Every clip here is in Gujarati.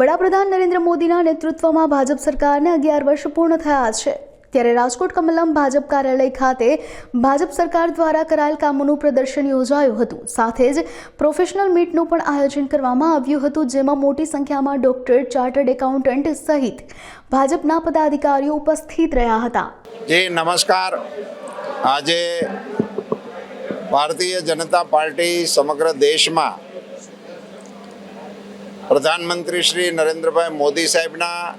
વડાપ્રધાન નરેન્દ્ર મોદીના નેતૃત્વમાં ભાજપ સરકારને અગિયાર વર્ષ પૂર્ણ થયા છે. ત્યારે રાજકોટ કમલમ ભાજપ કાર્યાલય ખાતે ભાજપ સરકાર દ્વારા કરાયેલ કામોનું પ્રદર્શન યોજાયું હતું. સાથે જ પ્રોફેશનલ મીટનું પણ આયોજન કરવામાં આવ્યું હતું, જેમાં મોટી સંખ્યામાં ડોક્ટર, ચાર્ટર્ડ એકાઉન્ટન્ટ સહિત ભાજપના પદાધિકારીઓ ઉપસ્થિત રહ્યા હતા. જી, નમસ્કાર. આજે ભારતીય જનતા પાર્ટી સમગ્ર દેશમાં પ્રધાનમંત્રી શ્રી નરેન્દ્રભાઈ મોદી સાહેબના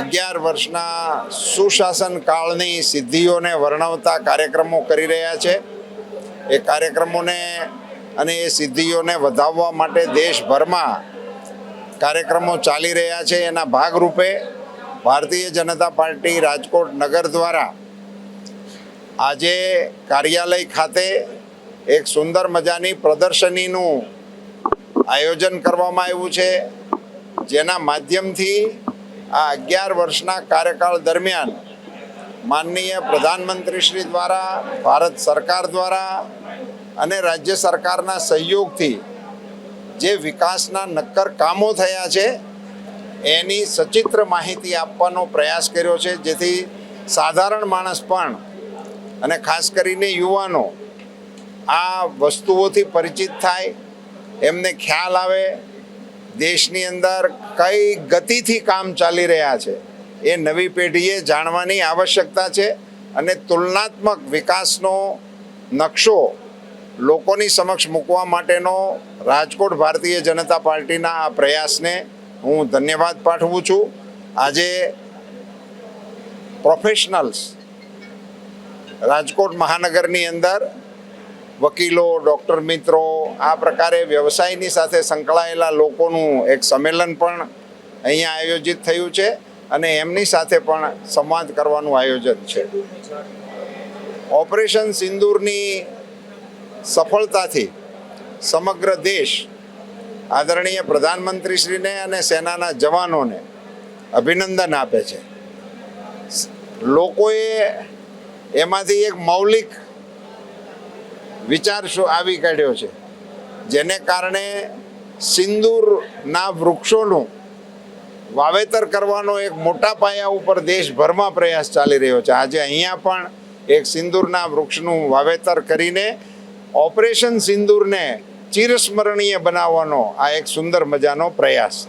અગિયાર વર્ષના સુશાસન કાળની સિદ્ધિઓને વર્ણવતા કાર્યક્રમો કરી રહ્યા છે. એ કાર્યક્રમોને અને એ સિદ્ધિઓને વધાવવા માટે દેશભરમાં કાર્યક્રમો ચાલી રહ્યા છે. એના ભાગરૂપે ભારતીય જનતા પાર્ટી રાજકોટ નગર દ્વારા આજે કાર્યાલય ખાતે એક સુંદર મજાની પ્રદર્શનીનું આયોજન કરવામાં આવ્યું છે, જેના માધ્યમથી આ અગિયાર વર્ષના કાર્યકાળ દરમિયાન માનનીય પ્રધાનમંત્રી શ્રી દ્વારા, ભારત સરકાર દ્વારા અને રાજ્ય સરકારના સહયોગથી જે વિકાસના નક્કર કામો થયા છે, એની સચિત્ર માહિતી આપવાનો પ્રયાસ કર્યો છે, જેથી સાધારણ માણસ પણ અને ખાસ કરીને યુવાનો આ વસ્તુઓથી પરિચિત થાય એમને ખ્યાલ આવે, દેશની અંદર કઈ ગતિથી કામ ચાલી રહ્યા છે, એ નવી પેઢીએ જાણવાની આવશ્યકતા છે અને તુલનાત્મક વિકાસનો નકશો લોકોની સમક્ષ મૂકવા માટેનો રાજકોટ ભારતીય જનતા પાર્ટીના આ પ્રયાસને હું ધન્યવાદ પાઠવું છું. આજે પ્રોફેશનલ્સ રાજકોટ મહાનગરની અંદર વકીલો, ડૉક્ટર મિત્રો, આ પ્રકારે વ્યવસાયની સાથે સંકળાયેલા લોકોનું એક સંમેલન પણ અહીંયા આયોજિત થયું છે અને એમની સાથે પણ સંવાદ કરવાનું આયોજન છે. ઓપરેશન સિંદૂરની સફળતાથી સમગ્ર દેશ આદરણીય પ્રધાનમંત્રીશ્રીને અને સેનાના જવાનોને અભિનંદન આપે છે. લોકોએ એમાંથી એક મૌલિક વિચાર શું આવી કાઢ્યો છે. જેને કારણે સિંદૂરના વૃક્ષોનું વાવેતર કરવાનો એક મોટા પાયા ઉપર દેશભરમાં પ્રયાસ ચાલી રહ્યો છે. આજે અહીંયા પણ એક સિંદૂરના વૃક્ષનું વાવેતર કરીને ઓપરેશન સિંદૂરને ચિરસ્મરણીય બનાવવાનો આ એક સુંદર મજાનો પ્રયાસ.